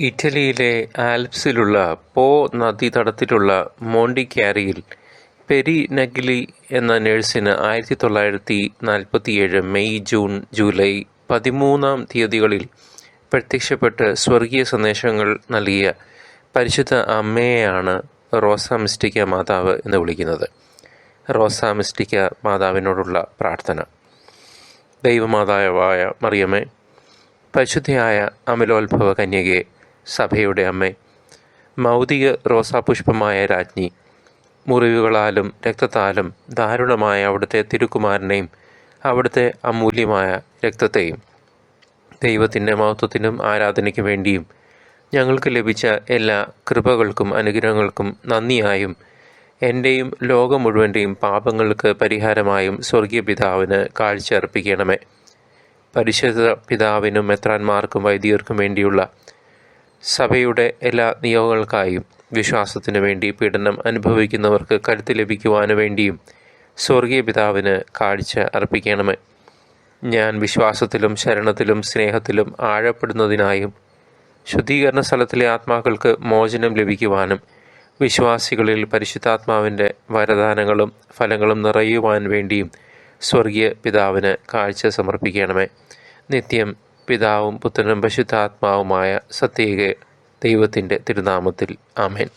ഇറ്റലിയിലെ ആൽപ്സിലുള്ള പോ നദീതടത്തിലുള്ള മോണ്ടിക്യാരിയിൽ പെരി നഗിലി എന്ന നഴ്സിന് ആയിരത്തി തൊള്ളായിരത്തി നാൽപ്പത്തിയേഴ് മെയ് ജൂൺ ജൂലൈ പതിമൂന്നാം തീയതികളിൽ പ്രത്യക്ഷപ്പെട്ട് സ്വർഗീയ സന്ദേശങ്ങൾ നൽകിയ പരിശുദ്ധ അമ്മയെയാണ് റോസ മിസ്റ്റിക്ക മാതാവ് എന്ന് വിളിക്കുന്നത്. റോസ മിസ്റ്റിക്ക മാതാവിനോടുള്ള പ്രാർത്ഥന. ദൈവമാതാവായ മറിയമ്മേ പരിശുദ്ധയായ അമലോത്ഭവ കന്യകയെ സഭയുടെ അമ്മേ മൗതിക റോസാപുഷ്പമായ രാജ്ഞി മുറിവുകളാലും രക്തത്താലും ദാരുണമായ അവിടുത്തെ തിരുക്കുമാരനെയും അവിടുത്തെ അമൂല്യമായ രക്തത്തെയും ദൈവത്തിന്റെ മഹത്വത്തിനും ആരാധനയ്ക്കും വേണ്ടിയും ഞങ്ങൾക്ക് ലഭിച്ച എല്ലാ കൃപകൾക്കും അനുഗ്രഹങ്ങൾക്കും നന്ദിയായും എന്റെയും ലോകം മുഴുവന്റെയും പാപങ്ങൾക്ക് പരിഹാരമായും സ്വർഗീയ പിതാവിന് കാഴ്ച അർപ്പിക്കണമേ പരിശുദ്ധ പിതാവിനും മെത്രാന്മാർക്കും വൈദികർക്കും വേണ്ടിയുള്ള സഭയുടെ എല്ലാ നിയോഗങ്ങൾക്കായും വിശ്വാസത്തിനു വേണ്ടി പീഡനം അനുഭവിക്കുന്നവർക്ക് കരുത്ത് ലഭിക്കുവാനു വേണ്ടിയും സ്വർഗീയ പിതാവിന് കാഴ്ച അർപ്പിക്കണമേ. ഞാൻ വിശ്വാസത്തിലും ശരണത്തിലും സ്നേഹത്തിലും ആഴപ്പെടുന്നതിനായും ശുദ്ധീകരണ സ്ഥലത്തിലെ ആത്മാക്കൾക്ക് മോചനം ലഭിക്കുവാനും വിശ്വാസികളിൽ പരിശുദ്ധാത്മാവിന്റെ വരദാനങ്ങളും ഫലങ്ങളും നിറയുവാൻ വേണ്ടിയും സ്വർഗീയ പിതാവിന് കാഴ്ച സമർപ്പിക്കണമേ. നിത്യം പിതാവും പുത്രനും പരിശുദ്ധാത്മാവുമായ സത്യേക ദൈവത്തിന്റെ തിരുനാമത്തിൽ. ആമേൻ.